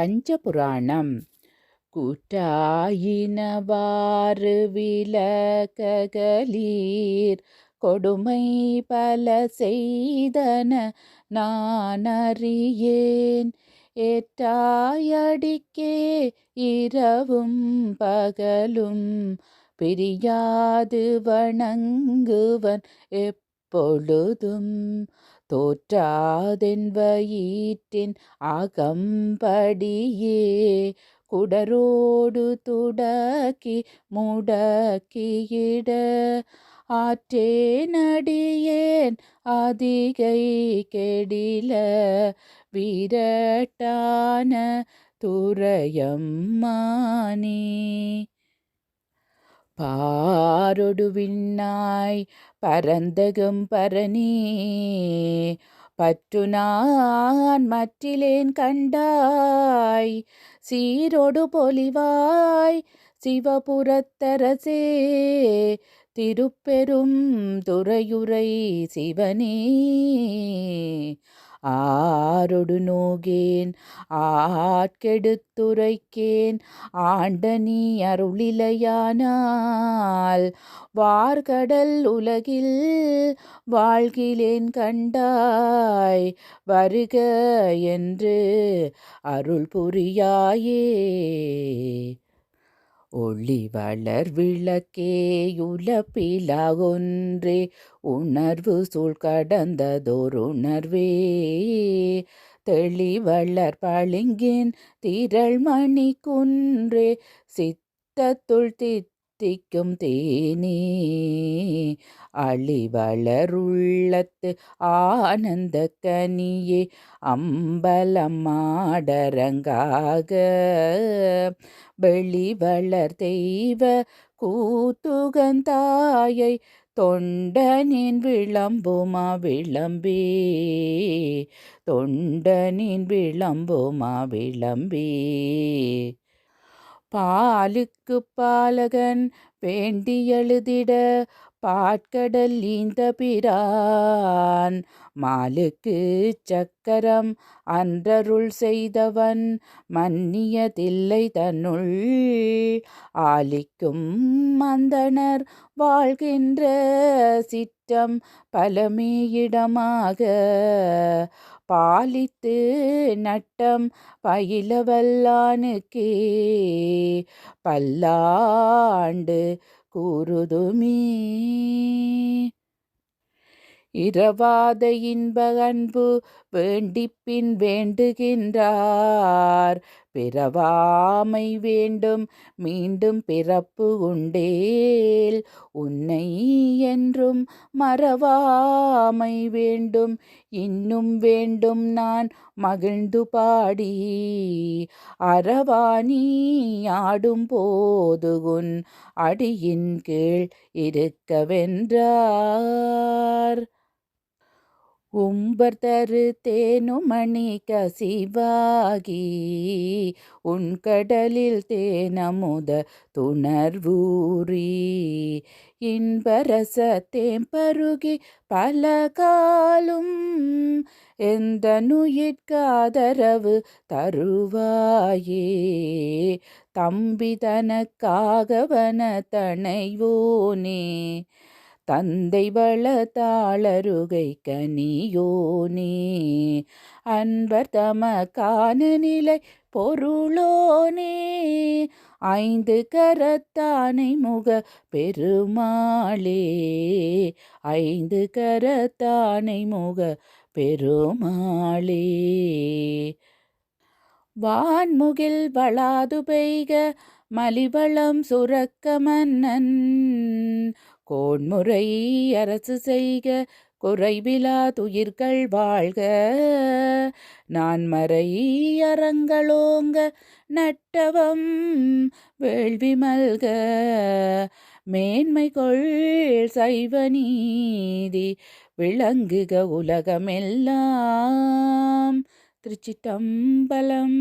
பஞ்சபுராணம். கூற்றாயினவாறு விலகலீர் கொடுமை பல செய்தன நான் அறியேன் ஏற்றாயடிக்கே இரவும் பகலும் பிரியாது வணங்குவன் எப்பொழுதும். தோற்றாதென் வயிற்றின் அகம்படியே குடரோடு துடக்கி முடக்கியிட ஆற்றேனடியேன் அதிகை கெடில விரட்டான துறையம்மானே பாரொடு விண்ணாய் பரந்தகும் பரணி. பற்று நான் மற்றிலேன் கண்டாய் சீரோடு பொலிவாய் சிவபுரத்தரசே. திருப்பெரும் துறையுரை சிவனே. ஆரொடு நோகேன் ஆட்கெடுத்துரைக்கேன் ஆண்ட நீ அருளிலையானால். வார்கடல் உலகில் வாழ்கிலேன் கண்டாய் வருக என்று அருள் புரியாயே. ஒளி வளர் விளக்கேயுலப்பிலா ஒன்றே உணர்வு சூழ் கடந்ததோருணர்வே தெளிவளர் பளிங்கின் திரள் மணி குன்றே சித்தத்துள் தித்த தித்திக்கும் தேனே. அழிவளருள்ளத்து ஆனந்த கனியே அம்பலமாடரங்காக. வெளிவளர் தெய்வ கூத்துகந்தாயை தொண்டனின் விளம்புமா விளம்பே. தொண்டனின் விளம்புமா விளம்பே. பாலுக்கு பாலகன் வேண்டி எழுதிட பாட்கடல் ஈந்த பிரான். மாலுக்கு சக்கரம் அன்றருள் செய்தவன் மன்னியதில்லை தன்னுள். ஆலிக்கும் மந்தனர் வாழ்கின்ற சிற்றம் பலமேயிடமாக. பாலித்து நட்டம் பயிலவல்லானுக்கே. பல்லாண்டு கூறுதுமே இரவாத இன்ப அன்பு வேண்டிப்பின் வேண்டுகின்றார். பிறவாமை வேண்டும் மீண்டும் பிறப்பு உண்டேல். உன்னை வேண்டும். மறவாமை வேண்டும். இன்னும் வேண்டும் நான் மகிழ்ந்து பாடி. அறவாணி ஆடும் போது உன் அடியின் கீழ் இருக்கவென்றார் உம்பர் தரு தேனுமணி கசிவாகி உன் கடலில் தேனமுத துணர்வூரி இன்பரசத்தேம் பருகி பல காலும் எந்த நுயிர்காதரவு தருவாயே. தம்பி தனக்காகவன தனைவோனே தந்தை வளத்தாளருகை கனியோனே அன்பர் தமக்கான நிலை பொருளோனே ஐந்து கரத்தானை முக பெருமாளே ஐந்து கரத்தானை முக பெருமாளே. வான்முகில் வளாது பெய்க மலிவளம் சுரக்க மன்னன் கோன்முறை அரசு செய்க குறைவிலா துயிர்கள் வாழ்க. நான் மறை அறங்களோங்க நட்டவம் வேள்வி மல்க. மேன்மை கொள் சைவ நீதி விளங்குக உலகமெல்லாம். திருச்சிட்டம்பலம்